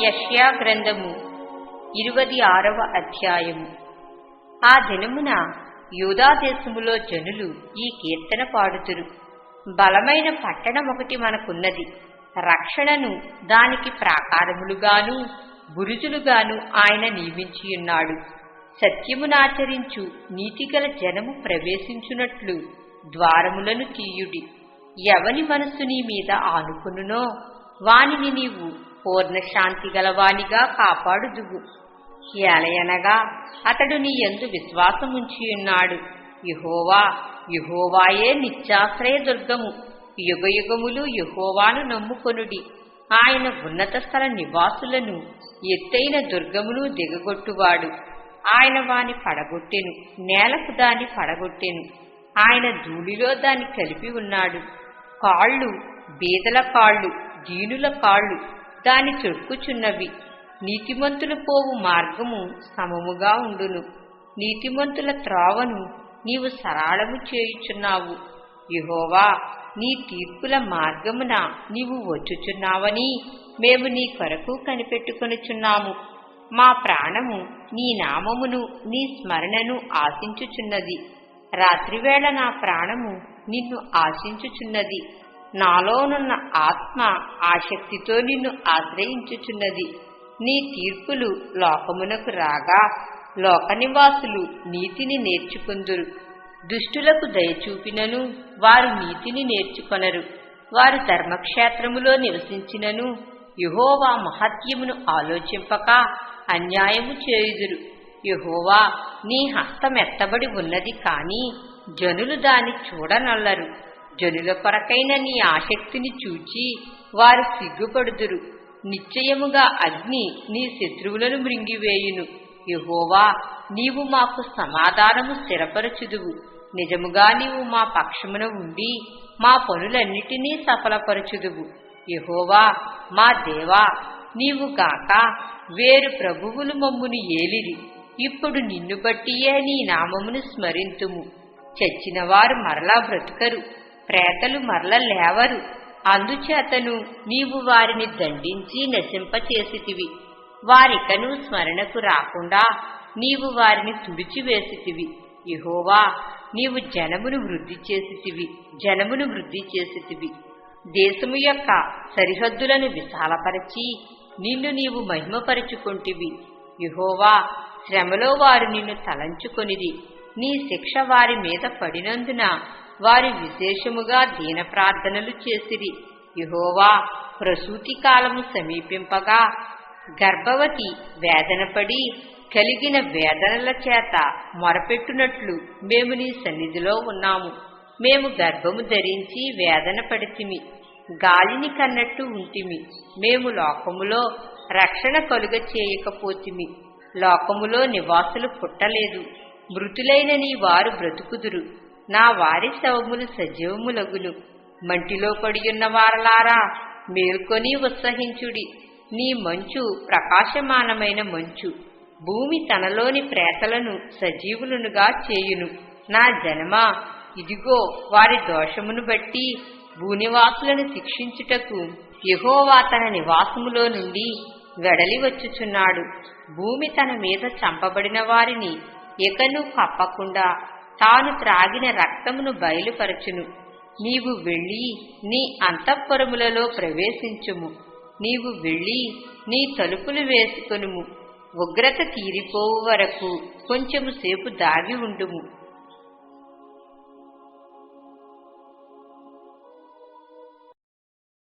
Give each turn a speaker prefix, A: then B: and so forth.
A: యష్యా గ్రంథము ఇరువది ఆరవ అధ్యాయము. ఆ దినమున యూదాదేశములో జనులు ఈ కీర్తన పాడుతురు. బలమైన పట్టణం ఒకటి మనకున్నది. రక్షణను దానికి ప్రాకారములుగాను బురుజులుగాను ఆయన నియమించియున్నాడు సత్యమునాచరించు నీతిగల జనము ప్రవేశించునట్లు ద్వారములను తీయుడి. ఎవని మనస్సు నీ మీద ఆనుకునునో? వానిని నీవు పూర్ణశాంతి గలవానిగా కాపాడుదువు. ఏలయనగా అతడు నీ ఎందు విశ్వాసముంచియున్నాడు. యుహోవా యుహోవాయే నిత్యాశ్రయ దుర్గము. యుగయుగములు యుహోవాను నమ్ముకొనుడి. ఆయన ఉన్నత స్థల నివాసులను ఎత్తైన దుర్గమును దిగగొట్టువాడు. ఆయన వాని పడగొట్టెను నేలకు దాన్ని పడగొట్టెను. ఆయన ధూళిలో దాన్ని కలిపి ఉన్నాడు. కాళ్ళు బీదల కాళ్ళు దీనుల కాళ్ళు దాని చొక్కుచున్నవి నీతిమంతులు పోవు మార్గము సమముగా ఉండును. నీతిమంతుల త్రావను నీవు సరాళము చేయుచున్నావు. యుహోవా నీ తీర్పుల మార్గమున నీవు వచ్చుచున్నావని మేము నీ కొరకు కనిపెట్టుకొనుచున్నాము. మా ప్రాణము నీ నామమును నీ స్మరణను ఆశించుచున్నది. రాత్రివేళ నా ప్రాణము నిన్ను ఆశించుచున్నది. నాలోనున్న ఆత్మ ఆసక్తితో నిన్ను ఆశ్రయించుచున్నది. నీ తీర్పులు లోకమునకు రాగా లోక నివాసులు నీతిని నేర్చుకుందురు. దుష్టులకు దయచూపినను వారు నీతిని నేర్చుకొనరు. వారు ధర్మక్షేత్రములో నివసించినను యుహోవా మహత్యమును ఆలోచింపక అన్యాయము చేయుదురు. యహోవా నీ హస్తమెత్తబడి ఉన్నది కాని జనులు దాన్ని చూడనల్లరు. జనుల కొరకైన నీ ఆసక్తిని చూచి వారు సిగ్గుపడుదురు. నిశ్చయముగా అగ్ని నీ శత్రువులను మృంగివేయును. యహోవా నీవు మాకు సమాధానము స్థిరపరచుదువు. నిజముగా నీవు మా పక్షమున ఉండి మా పనులన్నిటినీ సఫలపరచుదువు. యహోవా మా దేవా నీవు గాక వేరు ప్రభువులు మమ్మును ఏలిరి. ఇప్పుడు నిన్ను బట్టియే నీ నామమును స్మరింతుము. చచ్చినవారు మరలా బ్రతుకరు ప్రేతలు మరల లేవరు. అందుచేతను నీవు వారిని దండించి నశింపచేసితివి. వారికను స్మరణకు రాకుండా నీవు వారిని తుడిచివేసితివి. ఇహోవా నీవు జనమును వృద్ధి చేసితివి జనమును వృద్ధి చేసితివి. దేశము యొక్క సరిహద్దులను విశాలపరచి నిన్ను నీవు మహిమపరుచుకొంటివి. ఇహోవా శ్రమలో వారు నిన్ను తలంచుకొనిది నీ శిక్ష వారి మీద పడినందున వారి విశేషముగా దీన ప్రార్థనలు చేసిరి. యుహోవా ప్రసూతి కాలము సమీపింపగా గర్భవతి వేదనపడి కలిగిన వేదనల చేత మొరపెట్టునట్లు మేము నీ సన్నిధిలో ఉన్నాము. మేము గర్భము ధరించి వేదన పడితిమి. గాలిని కన్నట్టు ఉంటిమి. మేము లోకములో రక్షణ కలుగ చేయకపోతిమి లోకములో నివాసులు పుట్టలేదు. మృతులైన నీ వారు బ్రతుకుదురు. నా వారి శవములు సజీవములగులు మంటిలో పడియున్న వారలారా మేల్కొని ఉత్సహించుడి. నీ మంచు ప్రకాశమానమైన మంచు. భూమి తనలోని ప్రేతలను సజీవులనుగా చేయును. నా జనమా ఇదిగో వారి దోషమును బట్టి భూనివాసులను శిక్షించుటకు యహోవా తన నివాసములో నుండి వెడలి వచ్చుచున్నాడు. భూమి తన మీద చంపబడిన వారిని ఎకను కప్పకుండా తాను త్రాగిన రక్తమును బయలుపరచును. నీవు వెళ్ళి నీ అంతఃపురములలో ప్రవేశించుము. నీవు వెళ్ళి నీ తలుపులు వేసుకొనుము. ఉగ్రత తీరిపోవు వరకు కొంచెము సేపు దాగి ఉండుము.